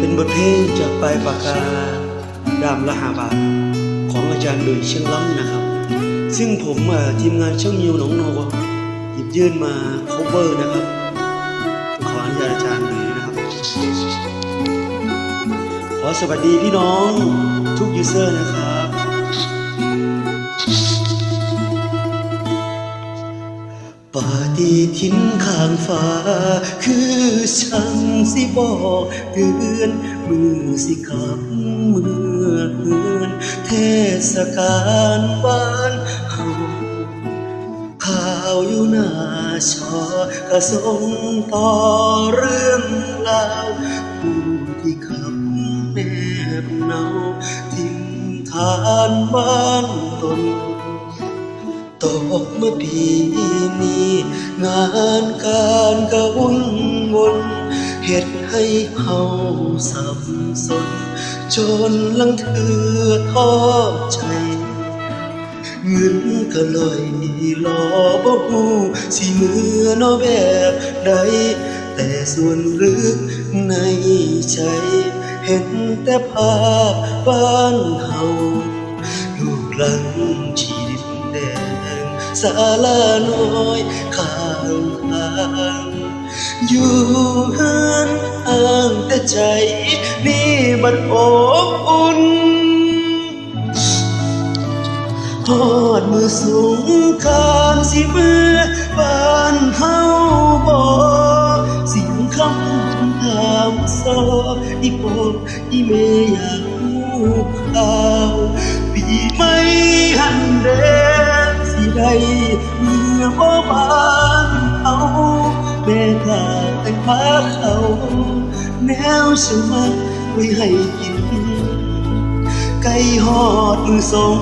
เป็นบทเพลงจากปลายปากกาดามละหาบาทของอาจารย์ดุยเชียงล้ำนะครับ ซึ่งผมทีมงานช่างยิวหนองโนหยิบยื่นมาโคเวอร์นะครับขออนุญาตอาจารย์ดุยนะครับ ขอสวัสดีพี่น้องทุกยูเซอร์นะครับ ปาฏิทินข้างฟ้า คือฉันสิบอกเตือนมือสิกลับมือเฮือนเทศกาลบ้านเฮาข่าวอยู่หน้าชอกระส่งต่อเรื่องราวผู้ที่ขับแนบเนาทิมทานบ้านตน ตกเมื่อปีนี้ งานการก็วุ่นวนเหตุให้เฮาสับสน จนลังเถือท้อใจเงินก็ลอยรอบ่ฮู้สิมือนอแบบใด แต่ส่วนลึกในใจ เห็นแต่ภาพบ้านเฮาลูกหลังชีดินแดง ศาลาน้อยข้างทางอยู่เฮือนห่างแต่ใจ นี่บัดอบอุ่นทอดมือสูงคามสิเมื่อบ้านเฮาบ่เสียงคำถามสออีปอีเมอยกรู้ข่าวปีไม่หันเด สิได้เมื่อบ่บ้านเฮาแม่ข้าแต่งพาเขาแนวสมัครไว้ให้กิน ไก่หอดมือสง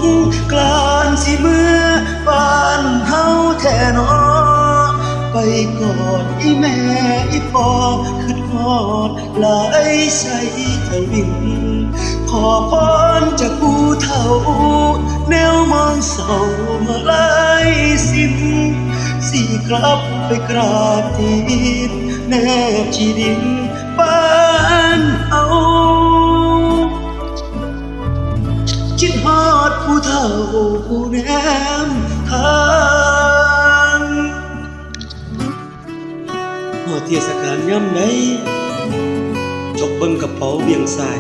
กลานสิเมื่อบ้านเฮาแท่นอไปกอดอีแม่อีปอขึ้นหอ ดหลายใส่ทวิน ขอพรจากผู้เฒ่า แนวมองเศร้ามาลายสิ้นสิกลับไปกราบทีนแนบชีดินบ้านเฮาคิดฮอดผู้เฒ่าผู้แนมทา ฮอดเทศกาลย่ำใดจกเบิ่งกระเป๋าเบียงซ้าย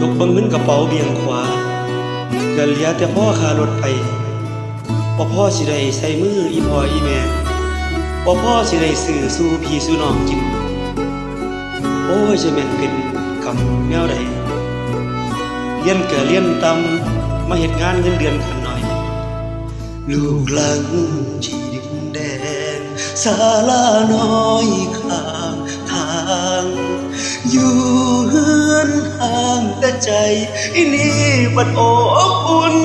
จกเบิ่งเงินกระเป๋าเบียงขวาก็เหลือแต่พ่อขารถไปบ่พ่อสิได้ใส่มืออีพ่ออีแม่บ่พ่อสิได้ซื้อสู่พี่สู่น้องกิน โอ้ยจะแม่นเป็นกรรมแนวใดเรียนเกิดเรียนตำมาเหตุงานเงินเดือนขันหน่อย ลูกหลังชีดินแดง ศาลาน้อยข้างทาง อยู่เฮือนห่างแต่ใจอีนี่บัดอบอุ่น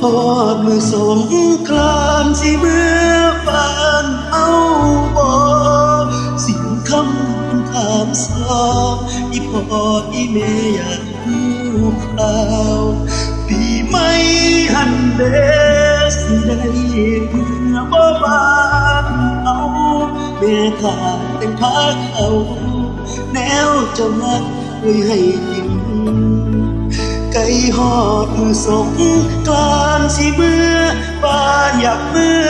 พอดมือสงกรานต์สิเมื่อบานเฮาบ่เสียงคำถามสอบอีพ่ออีแม่อยากรู้ข่าวปีใหม่หันเด เมื่อบ่บ้านเฮาแม่ข้าแต่งพาเขาแนวเจ้านักไว้ให้กิน ไก่หอดมือสงกลานต์สิเมื่อบ้านอยากเมื่อ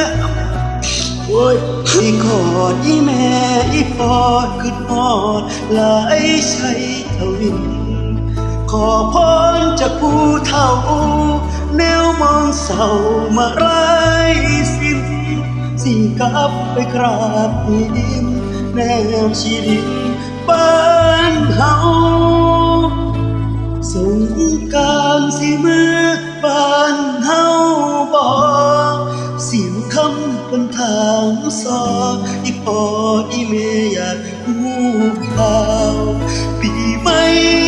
โอ้ยอีกอดอีแม่อีพอดขึ้นหอดหลายใช้ทวิน ขอพรจากผู้เฒ่าแนวมองเศร้ามาไรสิ้นสิกลับไปกราบดินแนวชีดินบ้านเฮาสงการสิเมื่อบ้านเฮาบอกเสียงคำเป็นทางสออีพออีเมอยากรู้ข่าวปีไม่หันเดสิให้เมื่